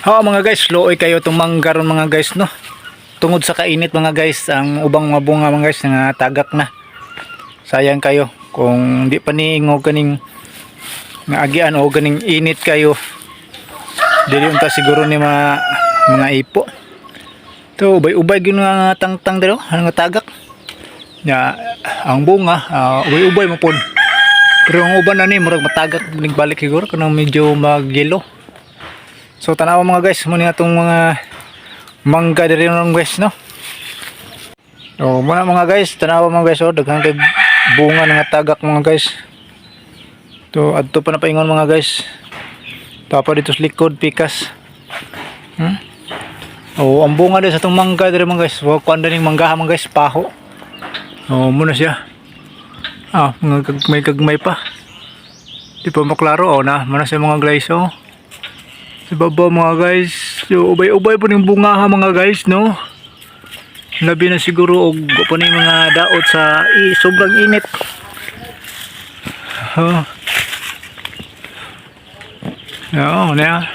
Oo mga guys, looy kayo itong manggaron mga guys no. Tungod sa kainit mga guys, ang ubang mga bunga mga guys nga tagak na. Sayang kayo kung di pa niingog kaning nga agian o ganing init kayo. Dili unta siguro ni mga mga ipo. To ubay-ubay gyud nga tangtang dito, ano nga tagak. Ya, ang bunga, ah, ubay-ubay mo pod. Pero ang uban na ni murag matagak ning balik siguro kanang medyo mag-yellow. So tanawa mga guys, muna nga itong mga mangga diri ng guys, no? So muna mga guys, tanawa mga guys, oh, daghang kay bunga nga tagak mga guys. To adto pa na paingon mga guys. Tapa dito sa likod pikas. Hmm? Oh, ang bunga din sa itong mangga diri mga guys. Wa kuan din mangga mga guys, paho. Oh, muna siya. Ah, mga kagmay kagmay pa. Di pa maklaro, oh na, mana siya mga guys, oh. Sa baba mga guys. So, ubay-ubay po ng bunga ha mga guys, no? Labi na siguro og pa yung mga daot sa i, sobrang init. Oh. Oo, na.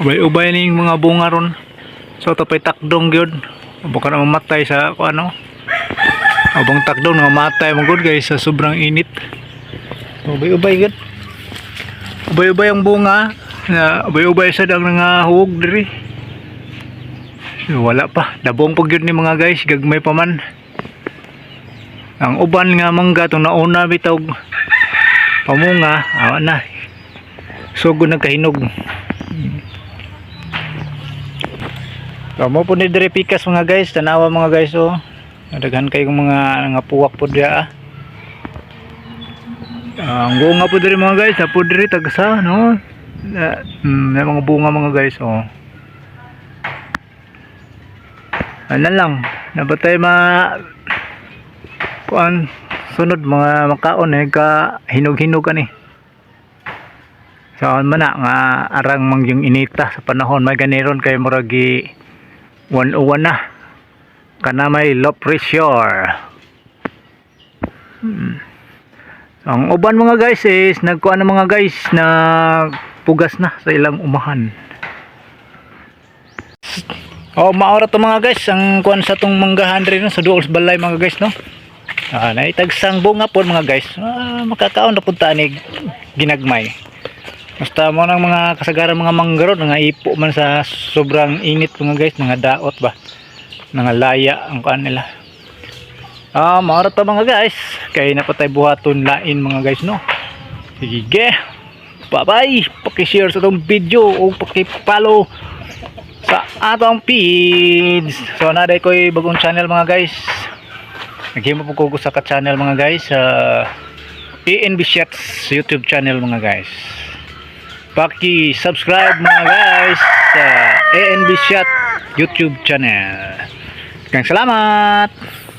Ubay-ubay na yung mga bunga ron. So, tapay takdong yun. Baka na mamatay sa ano. Abang takdong na mamatay mga guys sa sobrang init. Ubay-ubay yun. Ubay-ubay ang bunga. Na ubay-ubay sa dang nga huwag diri. Wala pa. Dabong pag ni mga guys. Gagmay pa man. Ang uban nga mangga itong nauna bitaw pamunga. Awa na. Nagkahinog. So, mo po ni diri pikas mga guys. Tanawa mga guys oh. Nadaghan kayong mga nga puwak po diya ah. Ah, ang bunga po diri mga guys, po diri tagsa, no? Na, mm, may mga bunga mga guys, oh. Ano lang, nabatay ma kuan sunod mga makaon eh ka hinog-hinog ani. Saan man na nga arang mang yung inita sa panahon may ganiron kay muragi 101 na. Kana may low pressure. Hmm. Ang uban mga guys is nagkuan na mga guys na pugas na sa ilang umahan. Oh, maora to mga guys ang kuan sa tong manggahan rin sa duol balay mga guys no. Ah, naitagsang bunga po mga guys. Ah, makakaon na punta ni ginagmay. Basta mo ng mga kasagaran mga manggaron nga ipo man sa sobrang init mga guys, mga daot ba. Mga laya ang kuan nila. Ah, maara to mga guys. Kay napatay buhaton lain mga guys no. Sige. Bye-bye. Paki-share sa tong video o paki-follow sa atong feeds. So naday ko'y bagong channel mga guys. Naghimo po ko sa ka-channel mga guys sa ANB Shots YouTube channel mga guys. Paki-subscribe mga guys sa ANB Shot YouTube channel. Kang salamat.